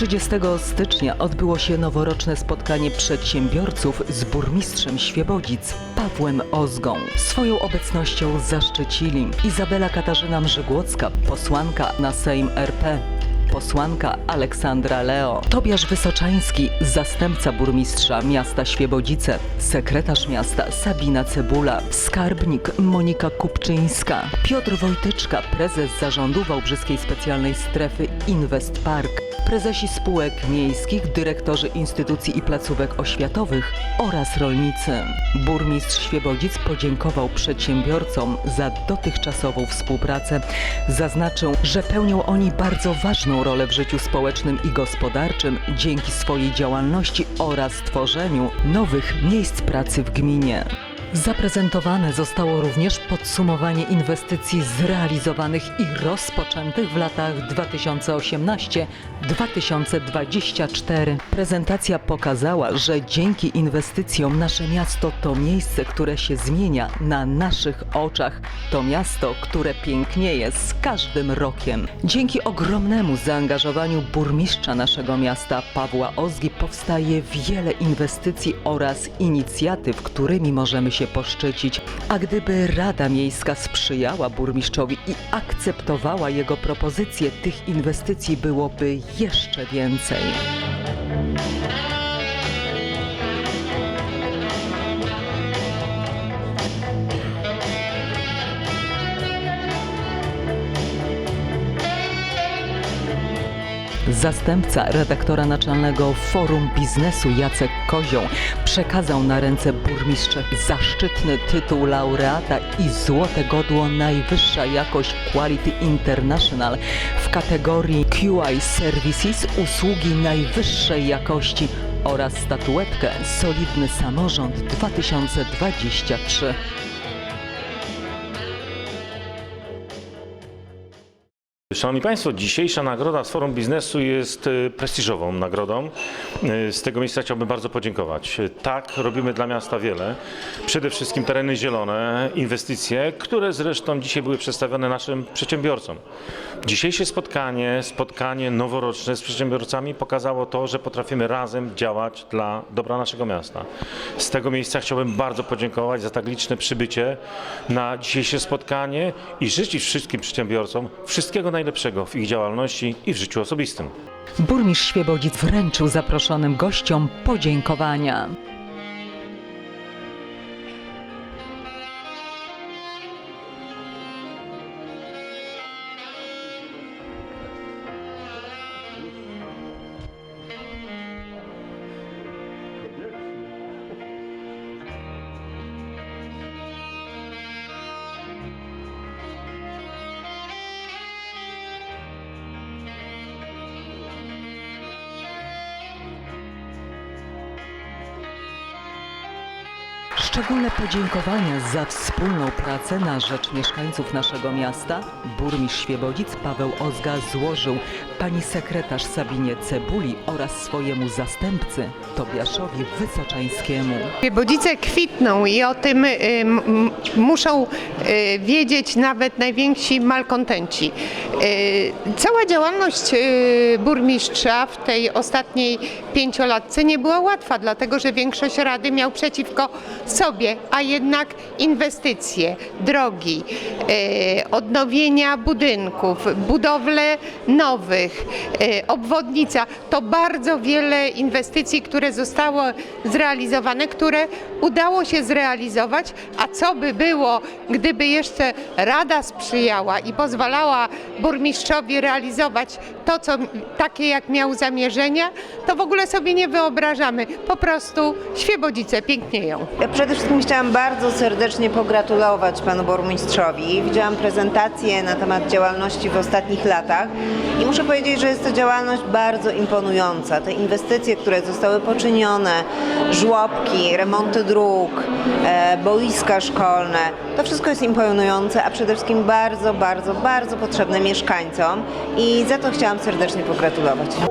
30 stycznia odbyło się noworoczne spotkanie przedsiębiorców z burmistrzem Świebodzic, Pawłem Ozgą. Swoją obecnością zaszczycili Izabela Katarzyna Mrzygłocka, posłanka na Sejm RP, posłanka Aleksandra Leo, Tobiasz Wysoczański, zastępca burmistrza miasta Świebodzice, sekretarz miasta Sabina Cebula, skarbnik Monika Kupczyńska, Piotr Wojtyczka, prezes zarządu Wałbrzyskiej Specjalnej Strefy Invest Park, prezesi spółek miejskich, dyrektorzy instytucji i placówek oświatowych oraz rolnicy. Burmistrz Świebodzic podziękował przedsiębiorcom za dotychczasową współpracę. Zaznaczył, że pełnią oni bardzo ważną rolę w życiu społecznym i gospodarczym dzięki swojej działalności oraz tworzeniu nowych miejsc pracy w gminie. Zaprezentowane zostało również podsumowanie inwestycji zrealizowanych i rozpoczętych w latach 2018-2024. Prezentacja pokazała, że dzięki inwestycjom nasze miasto to miejsce, które się zmienia na naszych oczach. To miasto, które pięknieje z każdym rokiem. Dzięki ogromnemu zaangażowaniu burmistrza naszego miasta Pawła Ozgi powstaje wiele inwestycji oraz inicjatyw, którymi możemy się poszczycić. A gdyby Rada Miejska sprzyjała burmistrzowi i akceptowała jego propozycje, tych inwestycji byłoby jeszcze więcej. Zastępca redaktora naczelnego Forum Biznesu Jacek Kozioł przekazał na ręce burmistrza zaszczytny tytuł laureata i złote godło Najwyższa Jakość Quality International w kategorii QI Services usługi najwyższej jakości oraz statuetkę Solidny Samorząd 2023. Szanowni Państwo, dzisiejsza nagroda z Forum Biznesu jest e, prestiżową nagrodą. E, Z tego miejsca chciałbym bardzo podziękować. Tak, robimy dla miasta wiele. Przede wszystkim tereny zielone, inwestycje, które zresztą dzisiaj były przedstawione naszym przedsiębiorcom. Dzisiejsze spotkanie, spotkanie noworoczne z przedsiębiorcami pokazało to, że potrafimy razem działać dla dobra naszego miasta. Z tego miejsca chciałbym bardzo podziękować za tak liczne przybycie na dzisiejsze spotkanie i życzyć wszystkim przedsiębiorcom wszystkiego najlepszego w ich działalności i w życiu osobistym. Burmistrz Świebodzic wręczył zaproszonym gościom podziękowania. Szczególne podziękowania za wspólną pracę na rzecz mieszkańców naszego miasta burmistrz Świebodzic Paweł Ozga złożył pani sekretarz Sabinie Cebuli oraz swojemu zastępcy Tobiaszowi Wysoczańskiemu. Bodzice kwitną i o tym y, m, muszą y, wiedzieć nawet najwięksi malkontenci. Y, Cała działalność y, burmistrza w tej ostatniej pięciolatce nie była łatwa, dlatego że większość rady miał przeciwko sobie, a jednak inwestycje, drogi, y, odnowienia budynków, budowle nowych, y, obwodnica, to bardzo wiele inwestycji, które zostało zrealizowane, które udało się zrealizować, a co by było, gdyby jeszcze Rada sprzyjała i pozwalała burmistrzowi realizować to, co takie jak miał zamierzenia, to w ogóle sobie nie wyobrażamy. Po prostu Świebodzice pięknieją. Ja przede wszystkim chciałam bardzo serdecznie pogratulować panu burmistrzowi. Widziałam prezentację na temat działalności w ostatnich latach i muszę powiedzieć, że jest to działalność bardzo imponująca. Te inwestycje, które zostały poczynione, żłobki, remonty dróg, e, boiska szkolne, to wszystko jest imponujące, a przede wszystkim bardzo, bardzo, bardzo potrzebne mieszkańcom i za to chciałam serdecznie pogratulować.